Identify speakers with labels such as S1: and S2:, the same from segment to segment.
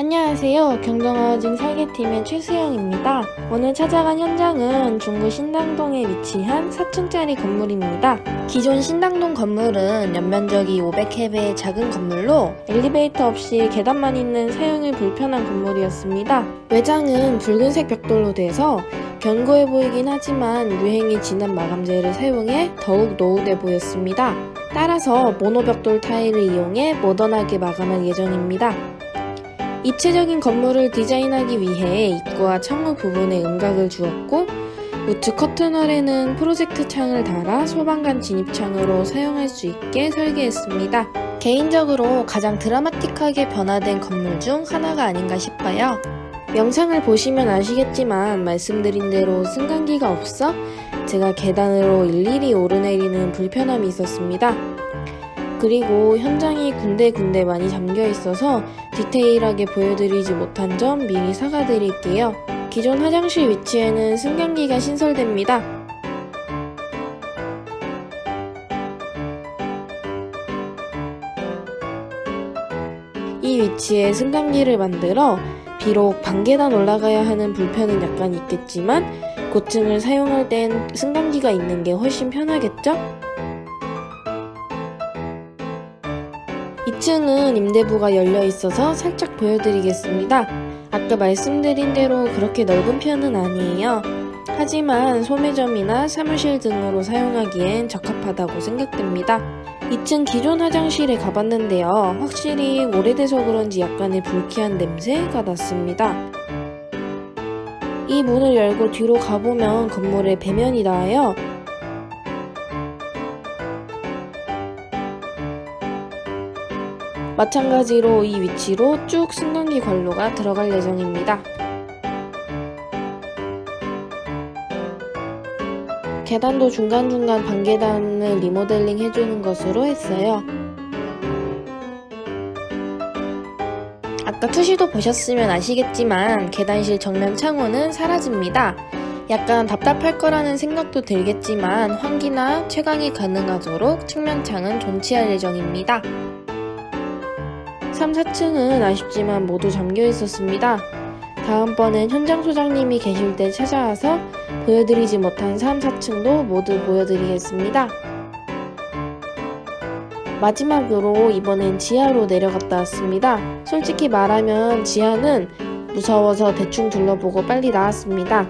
S1: 안녕하세요. 경동하우징 설계팀의 최수영입니다. 오늘 찾아간 현장은 중구 신당동에 위치한 4층짜리 건물입니다. 기존 신당동 건물은 연면적이 500헥의 작은 건물로 엘리베이터 없이 계단만 있는 사용이 불편한 건물이었습니다. 외장은 붉은색 벽돌로 돼서 견고해 보이긴 하지만 유행이 지난 마감재를 사용해 더욱 노후돼 보였습니다. 따라서 모노벽돌 타일을 이용해 모던하게 마감할 예정입니다. 입체적인 건물을 디자인하기 위해 입구와 창문 부분에 음각을 주었고 우측 커튼홀에는 프로젝트 창을 달아 소방관 진입창으로 사용할 수 있게 설계했습니다. 개인적으로 가장 드라마틱하게 변화된 건물 중 하나가 아닌가 싶어요. 영상을 보시면 아시겠지만 말씀드린 대로 승강기가 없어 제가 계단으로 일일이 오르내리는 불편함이 있었습니다. 그리고 현장이 군데군데 많이 잠겨 있어서 디테일하게 보여드리지 못한 점 미리 사과드릴게요. 기존 화장실 위치에는 승강기가 신설됩니다. 이 위치에 승강기를 만들어 비록 반계단 올라가야 하는 불편은 약간 있겠지만 고층을 사용할 땐 승강기가 있는 게 훨씬 편하겠죠? 2층은 임대부가 열려 있어서 살짝 보여드리겠습니다. 아까 말씀드린 대로 그렇게 넓은 편은 아니에요. 하지만 소매점이나 사무실 등으로 사용하기엔 적합하다고 생각됩니다. 2층 기존 화장실에 가봤는데요. 확실히 오래돼서 그런지 약간의 불쾌한 냄새가 났습니다. 이 문을 열고 뒤로 가보면 건물의 배면이 나와요. 마찬가지로 이 위치로 쭉 승강기 관로가 들어갈 예정입니다. 계단도 중간중간 반계단을 리모델링 해주는 것으로 했어요. 아까 투시도 보셨으면 아시겠지만 계단실 정면 창호는 사라집니다. 약간 답답할 거라는 생각도 들겠지만 환기나 채광이 가능하도록 측면 창은 존치할 예정입니다. 3, 4층은 아쉽지만 모두 잠겨 있었습니다. 다음번엔 현장 소장님이 계실 때 찾아와서 보여드리지 못한 3, 4층도 모두 보여드리겠습니다. 마지막으로 이번엔 지하로 내려갔다 왔습니다. 솔직히 말하면 지하는 무서워서 대충 둘러보고 빨리 나왔습니다.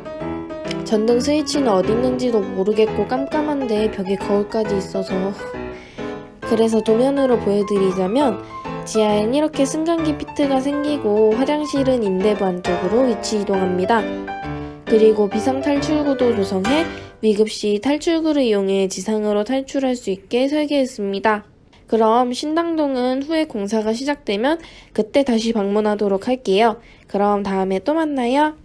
S1: 전등 스위치는 어디 있는지도 모르겠고 깜깜한데 벽에 거울까지 있어서 그래서 도면으로 보여드리자면 지하엔 이렇게 승강기 피트가 생기고 화장실은 임대부 안쪽으로 위치 이동합니다. 그리고 비상 탈출구도 조성해 위급 시 탈출구를 이용해 지상으로 탈출할 수 있게 설계했습니다. 그럼 신당동은 후에 공사가 시작되면 그때 다시 방문하도록 할게요. 그럼 다음에 또 만나요.